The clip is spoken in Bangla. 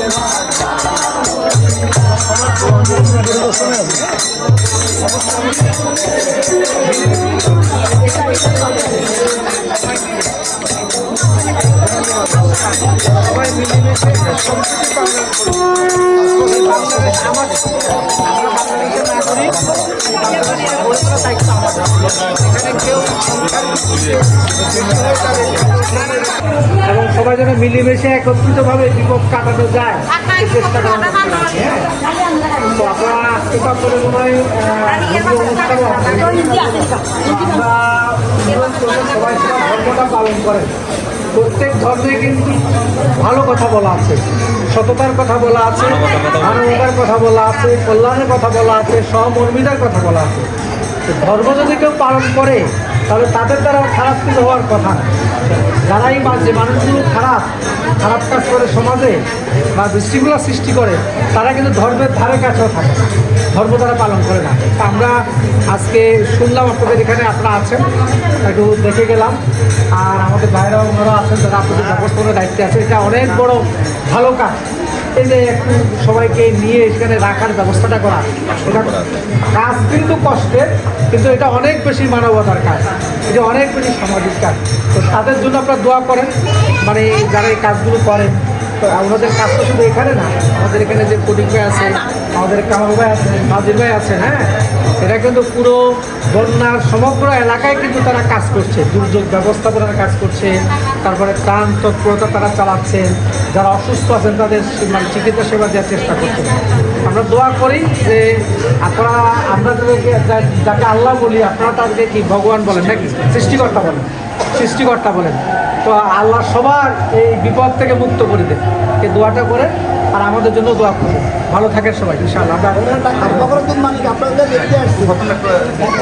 আমাদের আমরা বাংলাদেশের নাগরিক এবং সবাই যেন মিলেমিশে একত্রিতভাবে বিপদ কাটানো যায় চেষ্টা করা সবাই ধর্মটা পালন প্রত্যেক ধর্মে কিন্তু ভালো কথা বলা আছে, সততার কথা বলা আছে মানবতার কথা বলা আছে, কল্যাণের কথা বলা আছে, সহমর্মিতার কথা বলা আছে। ধর্ম যদি কেউ পালন করে, তাহলে তাদের দ্বারা খারাপ কিছু হওয়ার কথা। যারাই যে মানুষগুলো খারাপ খারাপ কাজ করে সমাজে বা বিশৃঙ্খলা সৃষ্টি করে, তারা কিন্তু ধর্মের ধারে কাছেও থাকে না। ধর্ম তারা পালন করে না। আমরা আজকে শুনলাম আপনাদের এখানে, আপনারা আছেন, একটু দেখে গেলাম। আর আমাদের বাইরেও ওনারা আছেন যারা আপনাদের ব্যবস্থাপনার দায়িত্বে আছে। এটা অনেক বড় ভালো কাজ। এই যে একটু সবাইকে নিয়ে এখানে রাখার ব্যবস্থাটা করা। এটা কাজ কিন্তু কষ্টের কিন্তু এটা অনেক বেশি মানবতার কাজ। এটা অনেক বেশি সামাজিক কাজ। তো তাদের জন্য আপনারা দোয়া করেন। মানে যারা এই কাজগুলো করেন তো আমাদের কাজ তো শুধু এখানে না আমাদের এখানে যে কোটিং আছে আমাদের কামাল ভাই আছে নাজির ভাই আছে হ্যাঁ? এটা কিন্তু পুরো বন্যার সমগ্র এলাকায় কিন্তু তারা কাজ করছে। দুর্যোগ ব্যবস্থাপনার কাজ করছে, তারপরে ত্রাণ তৎপরতা তারা চালাচ্ছেন, যারা অসুস্থ আছেন তাদের মানে চিকিৎসা সেবা দেওয়ার চেষ্টা করছেন। আমরা দোয়া করি যে আপনারা, আমরা যাদেরকে যাকে আল্লাহ বলি, আপনারা তাদেরকে কি ভগবান বলেন নাকি? সৃষ্টিকর্তা বলেন। সৃষ্টিকর্তা বলেন। তো আল্লাহ সবার এই বিপদ থেকে মুক্ত করে দেন। এই দোয়াটা করে আর আমাদের জন্য দোয়া করব ভালো থাকেন সবাই ইনশাআল্লাহ। আমরা